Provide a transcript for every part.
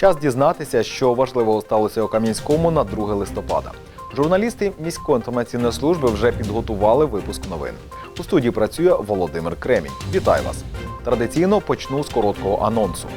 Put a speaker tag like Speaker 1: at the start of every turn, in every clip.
Speaker 1: Час дізнатися, що важливого сталося у Кам'янському на 2 листопада. Журналісти міської інформаційної служби вже підготували випуск новин. У студії працює Володимир Кремінь. Вітаю вас! Традиційно почну з короткого анонсу.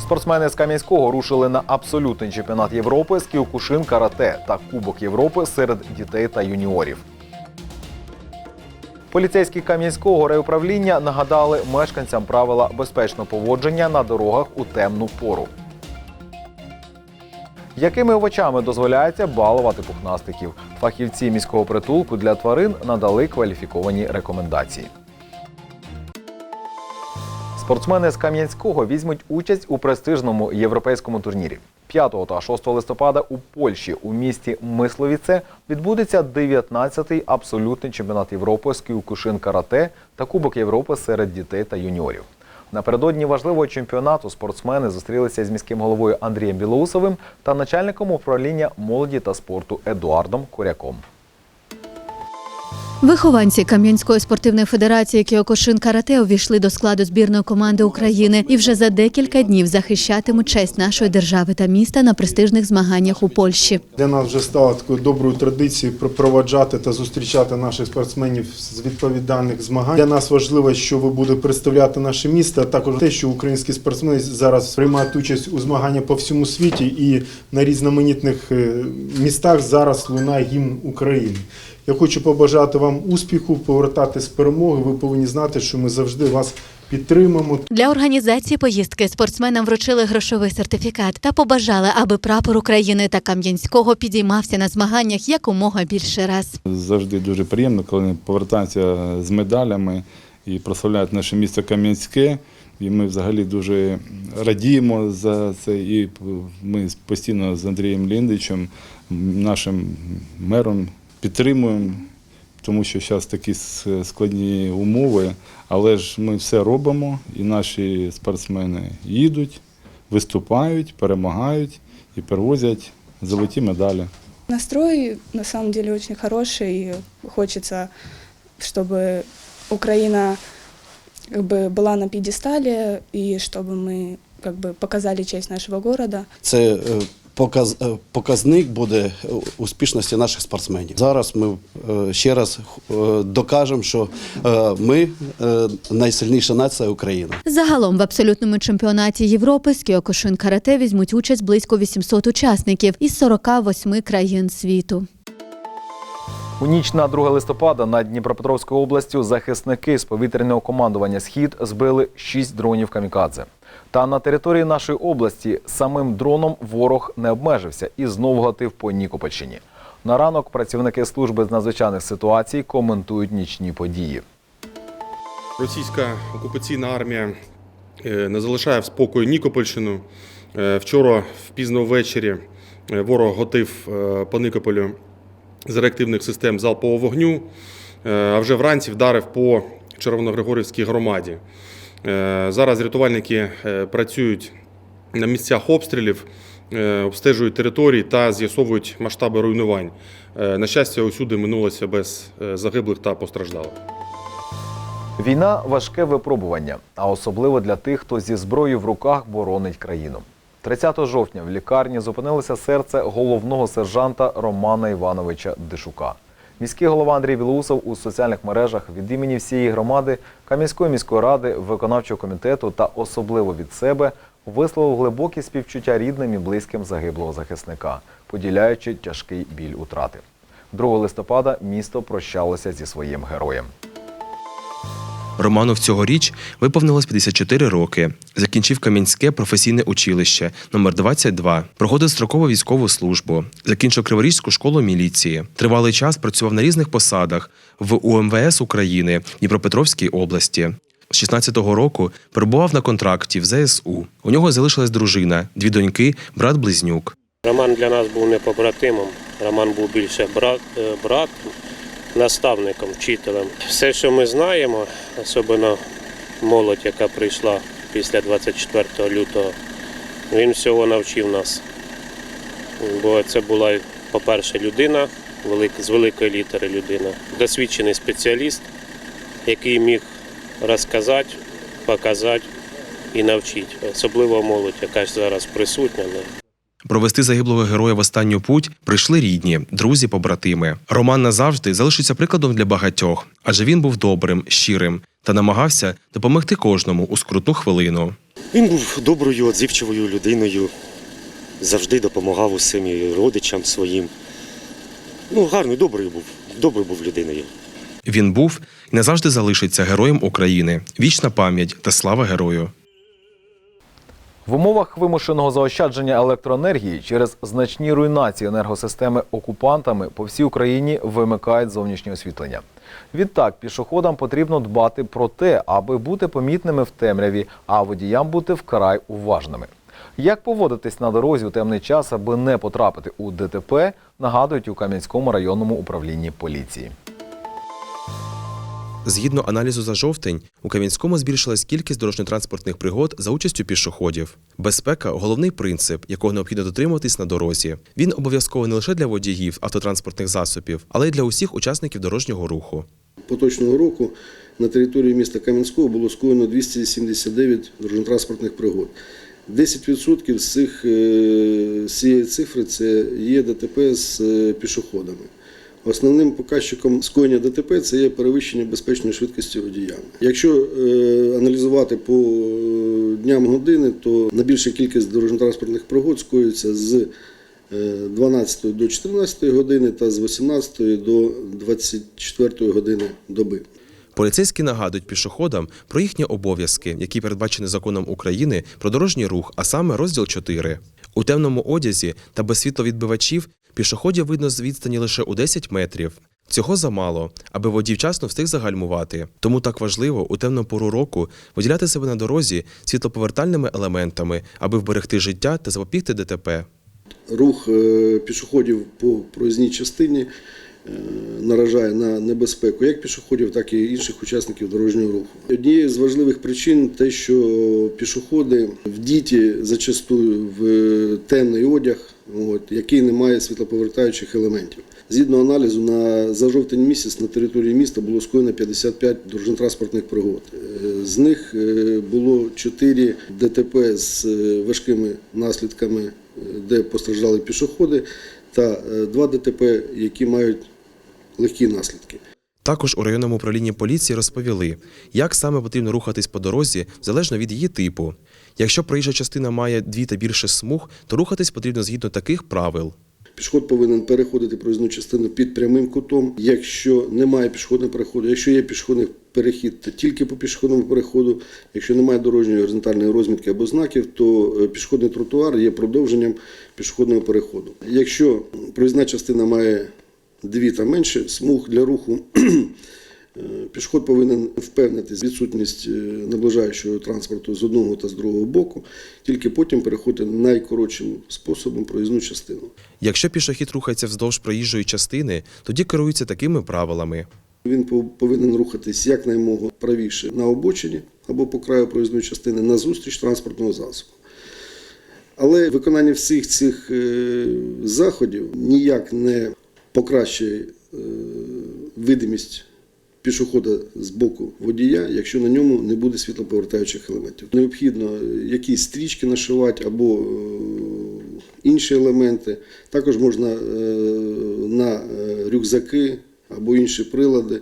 Speaker 1: Спортсмени з Кам'янського рушили на абсолютний чемпіонат Європи з кіокушин карате та Кубок Європи серед дітей та юніорів. Поліцейські Кам'янського райуправління нагадали мешканцям правила безпечного поводження на дорогах у темну пору. Якими овочами дозволяється балувати пухнастиків? Фахівці міського притулку для тварин надали кваліфіковані рекомендації. Спортсмени з Кам'янського візьмуть участь у престижному європейському турнірі. 5 та 6 листопада у Польщі у місті Мисловіце відбудеться 19-й абсолютний чемпіонат Європи з кіокушин карате та Кубок Європи серед дітей та юніорів. Напередодні важливого чемпіонату спортсмени зустрілися з міським головою Андрієм Білоусовим та начальником управління молоді та спорту Едуардом Куряком.
Speaker 2: Вихованці Кам'янської спортивної федерації Кіокошин Карате увійшли до складу збірної команди України і вже за декілька днів захищатимуть честь нашої держави та міста на престижних змаганнях у Польщі.
Speaker 3: Для нас вже стало такою доброю традицією проводжати та зустрічати наших спортсменів з відповідальних змагань. Для нас важливо, що ви будете представляти наше місто, а також те, що українські спортсмени зараз приймають участь у змаганнях по всьому світі, і на різноманітних е, містах зараз лунає гімн України. Я хочу побажати вам успіху, повертати з перемоги. Ви повинні знати, що ми завжди вас підтримаємо.
Speaker 2: Для організації поїздки спортсменам вручили грошовий сертифікат та побажали, аби прапор України та Кам'янського підіймався на змаганнях якомога більше раз.
Speaker 4: Завжди дуже приємно, коли вони повертаються з медалями і прославляють наше місто Кам'янське. І ми взагалі дуже радіємо за це. І ми постійно з Андрієм Ліндичем, нашим мером, підтримуємо, тому що зараз такі складні умови, але ж ми все робимо, і наші спортсмени їдуть, виступають, перемагають і привозять золоті медалі.
Speaker 5: Настрой на самом деле очень хороший, и хочется, чтобы Украина как бы была на пьедестале, и чтобы мы как бы показали честь нашего города.
Speaker 6: Це е, показ, е, показник буде е, успішності наших спортсменів. Зараз ми е, ще раз докажемо, що ми найсильніша нація Україна.
Speaker 2: Загалом в абсолютному чемпіонаті Європи з Кіокошин Карате візьмуть участь близько 800 учасників із 48 країн світу.
Speaker 1: У ніч на 2 листопада над Дніпропетровською областю захисники з повітряного командування Схід збили 6 дронів камікадзе. Та на території нашої області самим дроном ворог не обмежився і знову гатив по Нікопольщині. На ранок працівники служби з надзвичайних ситуацій коментують нічні події.
Speaker 7: Російська окупаційна армія е, не залишає в спокою Нікопольщину. Е, Вчора, впізно ввечері, е, ворог готив по Нікополю з реактивних систем залпового вогню, а вже вранці вдарив по Червоногригорівській громаді. Е, Зараз рятувальники е, працюють на місцях обстрілів, е, обстежують території та з'ясовують масштаби руйнувань. На щастя, усюди минулося без загиблих та постраждалих.
Speaker 1: Війна важке випробування, а особливо для тих, хто зі зброєю в руках боронить країну. 30 жовтня в лікарні зупинилося серце головного сержанта Романа Івановича Дишука. Міський голова Андрій Білоусов у соціальних мережах від імені всієї громади, Кам'янської міської ради, виконавчого комітету та особливо від себе висловив глибокі співчуття рідним і близьким загиблого захисника, поділяючи тяжкий біль утрати. 2 листопада місто прощалося зі своїм героєм.
Speaker 8: Роману в цьогоріч виповнилось 54 роки. Закінчив Кам'янське професійне училище номер 22 проходив строкову військову службу, закінчив Криворізьку школу міліції. Тривалий час працював на різних посадах в УМВС України Дніпропетровській області. З 16-го року перебував на контракті в ЗСУ. У нього залишилась дружина, дві доньки, брат-близнюк.
Speaker 9: Роман для нас був не побратимом. Роман був більше брат, е, братом, наставником, вчителем. Все, що ми знаємо, особливо молодь, яка прийшла після 24 лютого, він всього навчив нас. Бо це була, по-перше, людина, з великої літери людина, досвідчений спеціаліст, який міг розказати, показати і навчити, особливо молодь, яка ж зараз присутня.
Speaker 8: Провести загиблого героя в останню путь прийшли рідні, друзі, побратими. Роман назавжди залишиться прикладом для багатьох, адже він був добрим, щирим та намагався допомогти кожному у скрутну хвилину.
Speaker 10: Він був доброю, відзивчивою людиною, завжди допомагав усім і родичам своїм. Ну, гарний, добрий був, добрий був людиною.
Speaker 8: Він був і назавжди залишиться героєм України. Вічна пам'ять та слава герою.
Speaker 1: В умовах вимушеного заощадження електроенергії через значні руйнації енергосистеми окупантами по всій Україні вимикають зовнішнє освітлення. Відтак, пішоходам потрібно дбати про те, аби бути помітними в темряві, а водіям бути вкрай уважними. Як поводитись на дорозі у темний час, аби не потрапити у ДТП, нагадують у Кам'янському районному управлінні поліції.
Speaker 8: Згідно аналізу за жовтень, у Кам'янському збільшилась кількість дорожньо-транспортних пригод за участю пішоходів. Безпека головний принцип, якого необхідно дотримуватись на дорозі. Він обов'язково не лише для водіїв автотранспортних засобів, але й для усіх учасників дорожнього руху.
Speaker 11: поточного року на території міста Кам'янського було скоєно 279 дорожньо-транспортних пригод. 10% з цих, е, з цієї цифри це є ДТП з е, пішоходами. Основним показчиком скоєння ДТП це є перевищення безпечної швидкості водіями. Якщо е, аналізувати по е, дням години, то найбільша кількість дорожньо-транспортних пригод скоюється з е, 12 до 14 години та з 18 до 24 години доби.
Speaker 8: Поліцейські нагадують пішоходам про їхні обов'язки, які передбачені законом України про дорожній рух, а саме розділ 4. У темному одязі та без світловідбивачів пішоходів видно з відстані лише у 10 метрів. Цього замало, аби водій вчасно встиг загальмувати. Тому так важливо у темну пору року виділяти себе на дорозі світлоповертальними елементами, аби вберегти життя та запобігти ДТП.
Speaker 11: Рух е, пішоходів по проїзній частині е, наражає на небезпеку як пішоходів, так і інших учасників дорожнього руху. Однією з важливих причин те, що пішоходи вдіті зачастую в темний одяг, от, який не має світлоповертаючих елементів. Згідно аналізу, на за жовтень місяць на території міста було скоєно 55 дорожньо-транспортних пригод. Е, З них е, було 4 ДТП з е, важкими наслідками, де постраждали пішоходи, та е, 2 ДТП, які мають легкі наслідки.
Speaker 8: Також у районному управлінні поліції розповіли, як саме потрібно рухатись по дорозі залежно від її типу. Якщо проїжджа частина має дві та більше смуг, то рухатись потрібно згідно таких правил.
Speaker 11: Пішохід повинен переходити проїзну частину під прямим кутом. Якщо немає пішохідного переходу, якщо є пішохідний перехід, то тільки по пішохідному переходу. Якщо немає дорожньої горизонтальної розмітки або знаків, то е, пішохідний тротуар є продовженням пішохідного переходу. Якщо проїзна частина має дві та менше смуг для руху. е, Пішохід повинен впевнитись відсутність е, наближаючого транспорту з одного та з другого боку, тільки потім переходити найкоротшим способом проїзну частину.
Speaker 8: Якщо пішохід рухається вздовж проїжджої частини, тоді керуються такими правилами.
Speaker 11: Він повинен рухатись якнаймога правіше на обочині або по краю проїзної частини назустріч транспортного засобу. Але виконання всіх цих е, заходів ніяк не покращує видимість пішохода з боку водія, якщо на ньому не буде світлоповертаючих елементів. Необхідно якісь стрічки нашивати або е, інші елементи. Також можна е, на е, рюкзаки або інші прилади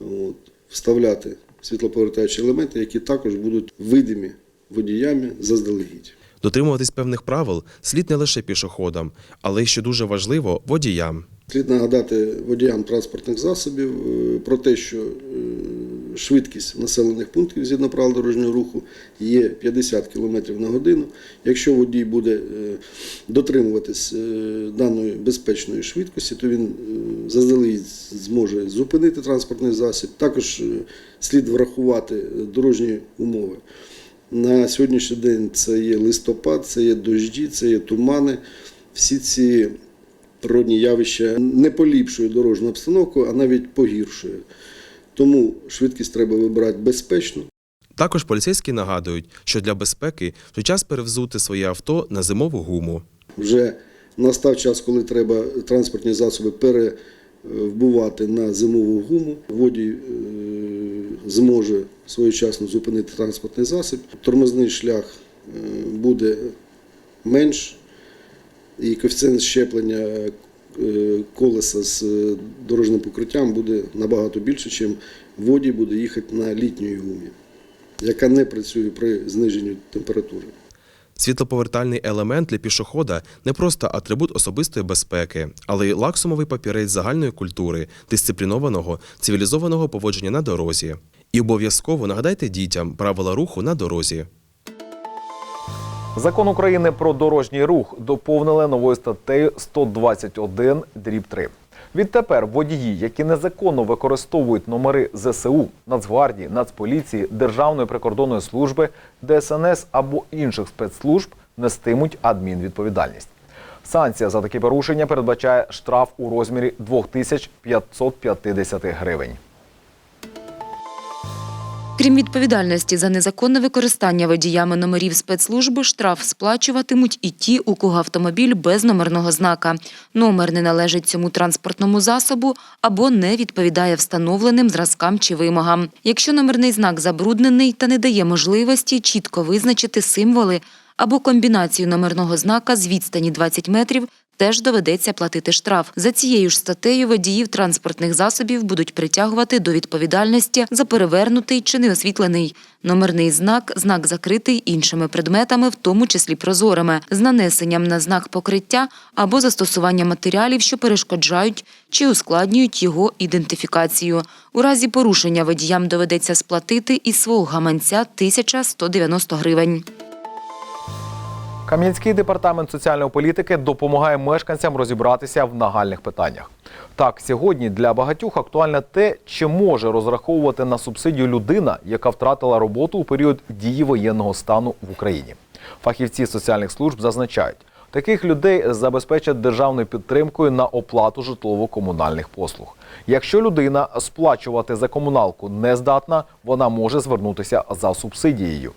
Speaker 11: от, вставляти світлоповертаючі елементи, які також будуть видимі водіями заздалегідь.
Speaker 8: Дотримуватись певних правил слід не лише пішоходам, але й що дуже важливо водіям.
Speaker 11: Слід нагадати водіям транспортних засобів е, про те, що е, швидкість населених пунктів згідно правил дорожнього руху є 50 км на годину. Якщо водій буде е, дотримуватись даної безпечної швидкості, то він заздалегідь зможе зупинити транспортний засіб. Також слід врахувати дорожні умови. На сьогоднішній день це є листопад, це є дожді, це є тумани. Всі ці природні явища не поліпшує дорожню обстановку, а навіть погіршує. Тому швидкість треба вибирати безпечно.
Speaker 8: Також поліцейські нагадують, що для безпеки вже час перевзути своє авто на зимову гуму.
Speaker 11: Вже настав час, коли треба транспортні засоби перевбувати на зимову гуму. Водій е, зможе своєчасно зупинити транспортний засіб. Тормозний шлях е, буде менш, і коефіцієнт щеплення е, колеса з е, дорожнім покриттям буде набагато більше, ніж водій буде їхати на літній гумі, яка не працює при зниженні температури.
Speaker 8: Світлоповертальний елемент для пішохода не просто атрибут особистої безпеки, але й лаксумовий папірець загальної культури, дисциплінованого, цивілізованого поводження на дорозі. І обов'язково нагадайте дітям правила руху на дорозі.
Speaker 1: Закон України про дорожній рух доповнили новою статтею 121 дріб 3. Відтепер водії, які незаконно використовують номери ЗСУ, Нацгвардії, Нацполіції, Державної прикордонної служби, ДСНС або інших спецслужб, нестимуть адмінвідповідальність. Санкція за такі порушення передбачає штраф у розмірі 2550 гривень.
Speaker 12: Крім відповідальності за незаконне використання водіями номерів спецслужби, штраф сплачуватимуть і ті, у кого автомобіль без номерного знака. Номер не належить цьому транспортному засобу або не відповідає встановленим зразкам чи вимогам. Якщо номерний знак забруднений та не дає можливості чітко визначити символи або комбінацію номерного знака з відстані 20 метрів, теж доведеться платити штраф. За цією ж статтею водіїв транспортних засобів будуть притягувати до відповідальності за перевернутий чи неосвітлений номерний знак, знак закритий іншими предметами, в тому числі прозорими, з нанесенням на знак покриття або застосування матеріалів, що перешкоджають чи ускладнюють його ідентифікацію. У разі порушення водіям доведеться сплатити із свого гаманця 1190 гривень.
Speaker 1: Кам'янський департамент соціальної політики допомагає мешканцям розібратися в нагальних питаннях. Так, сьогодні для багатьох актуальне те, чи може розраховувати на субсидію людина, яка втратила роботу у період дії воєнного стану в Україні. Фахівці соціальних служб зазначають, таких людей забезпечать державною підтримкою на оплату житлово-комунальних послуг. Якщо людина сплачувати за комуналку не здатна, вона може звернутися за субсидією.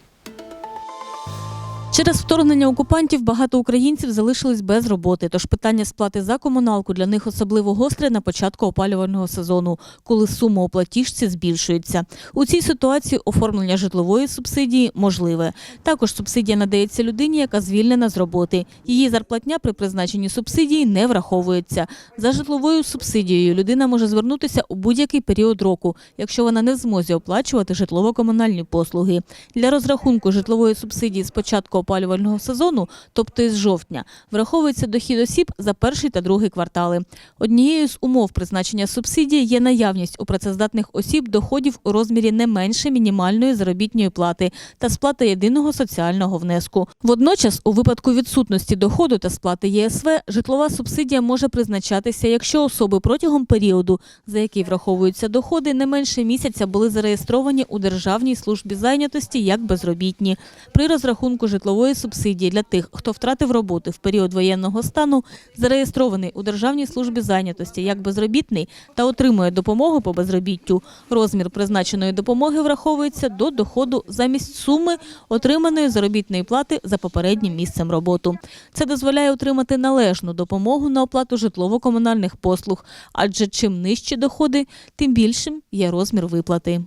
Speaker 13: Через вторгнення окупантів багато українців залишились без роботи. Тож питання сплати за комуналку для них особливо гостре на початку опалювального сезону, коли сума у платіжці збільшується. У цій ситуації оформлення житлової субсидії можливе. Також субсидія надається людині, яка звільнена з роботи. Її зарплатня при призначенні субсидії не враховується. За житловою субсидією людина може звернутися у будь-який період року, якщо вона не в змозі оплачувати житлово-комунальні послуги. Для розрахунку житлової субсидії з початку опалювального сезону, тобто із жовтня, враховується дохід осіб за перший та другий квартали. Однією з умов призначення субсидії є наявність у працездатних осіб доходів у розмірі не менше мінімальної заробітної плати та сплата єдиного соціального внеску. Водночас, у випадку відсутності доходу та сплати ЄСВ, житлова субсидія може призначатися, якщо особи протягом періоду, за який враховуються доходи, не менше місяця були зареєстровані у Державній службі зайнятості як безробітні. При розрахунку житлової субсидії для тих, хто втратив роботи в період воєнного стану, зареєстрований у Державній службі зайнятості як безробітний та отримує допомогу по безробіттю. Розмір призначеної допомоги враховується до доходу замість суми отриманої заробітної плати за попереднім місцем роботу. Це дозволяє отримати належну допомогу на оплату житлово-комунальних послуг, адже чим нижчі доходи, тим більшим є розмір виплати.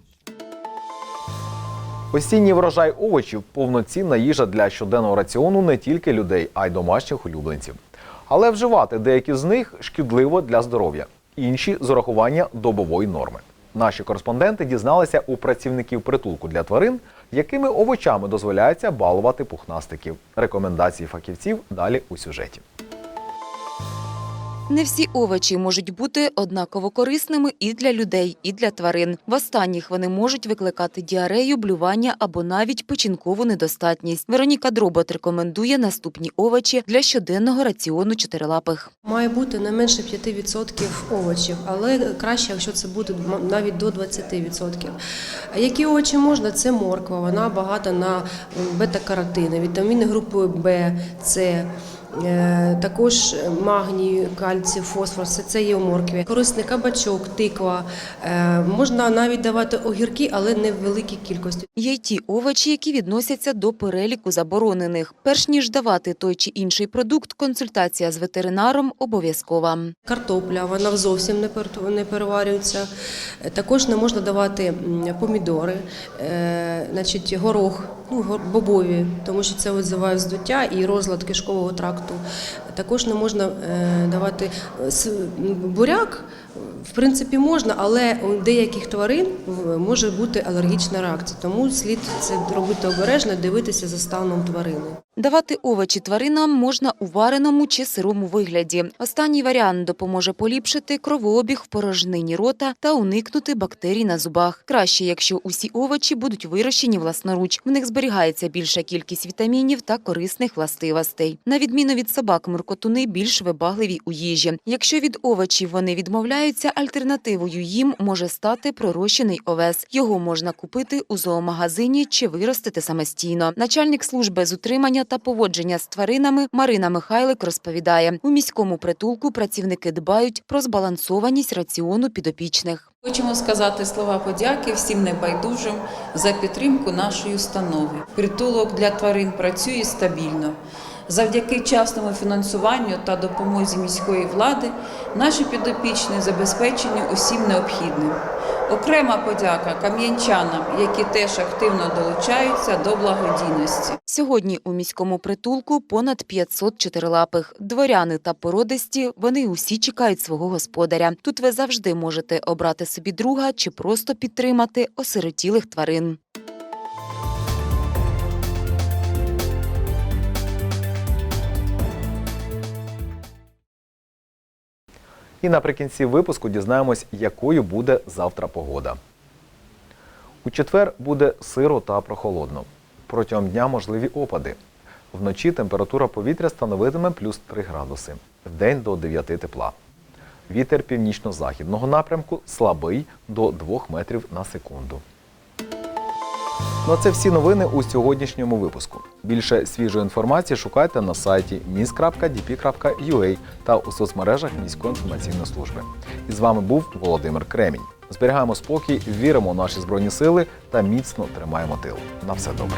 Speaker 1: Осінній врожай овочів повноцінна їжа для щоденного раціону не тільки людей, а й домашніх улюбленців. Але вживати деякі з них шкідливо для здоров'я, інші з урахування добової норми. Наші кореспонденти дізналися у працівників притулку для тварин, якими овочами дозволяється балувати пухнастиків. Рекомендації фахівців далі у сюжеті.
Speaker 12: Не всі овочі можуть бути однаково корисними і для людей, і для тварин. В останніх вони можуть викликати діарею, блювання або навіть печінкову недостатність. Вероніка Дробот рекомендує наступні овочі для щоденного раціону чотирилапих.
Speaker 14: Має бути не менше 5% овочів, але краще, якщо це буде навіть до 20%. Які овочі можна? Це морква. Вона багата на бета-каротини, вітаміни групи В, С. Е, Також магній, кальцій, фосфор, все це є у моркві. Корисний кабачок, тиква. Е, Можна навіть давати огірки, але не в великій кількості.
Speaker 12: Є й ті овочі, які відносяться до переліку заборонених. Перш ніж давати той чи інший продукт, консультація з ветеринаром обов'язкова.
Speaker 14: Картопля, вона зовсім не пер- не переварюється. Також не можна давати помідори, е, значить, горох, ну, бобові, тому що це визиває здуття і розлад кишкового тракту. Також не можна е, давати е, буряк. В принципі, можна, але у деяких тварин може бути алергічна реакція, тому слід це робити обережно, дивитися за станом тварини.
Speaker 12: Давати овочі тваринам можна у вареному чи сирому вигляді. Останній варіант допоможе поліпшити кровообіг в порожнині рота та уникнути бактерій на зубах. Краще, якщо усі овочі будуть вирощені власноруч. В них зберігається більша кількість вітамінів та корисних властивостей. На відміну від собак, муркотуни більш вибагливі у їжі. Якщо від овочів вони відмовляються, альтернативою їм може стати пророщений овес. Його можна купити у зоомагазині чи виростити самостійно. Начальник служби з утримання та поводження з тваринами Марина Михайлик розповідає: у міському притулку працівники дбають про збалансованість раціону підопічних.
Speaker 15: Хочемо сказати слова подяки всім небайдужим за підтримку нашої установи. Притулок для тварин працює стабільно. Завдяки вчасному фінансуванню та допомозі міської влади наші підопічні забезпечені усім необхідним. Окрема подяка кам'янчанам, які теж активно долучаються до благодійності.
Speaker 12: Сьогодні у міському притулку понад 500 чотирилапих. Дворяни та породисті, вони усі чекають свого господаря. Тут ви завжди можете обрати собі друга чи просто підтримати осиротілих тварин.
Speaker 1: І наприкінці випуску дізнаємось, якою буде завтра погода. У четвер буде сиро та прохолодно. Протягом дня можливі опади. Вночі температура повітря становитиме плюс 3 градуси, вдень до 9 тепла. Вітер північно-західного напрямку слабий до 2 метрів на секунду. Ну а це всі новини у сьогоднішньому випуску. Більше свіжої інформації шукайте на сайті mis.dp.ua та у соцмережах міської інформаційної служби. І з вами був Володимир Кремінь. Зберігаємо спокій, віримо у наші збройні сили та міцно тримаємо тил. На все добре.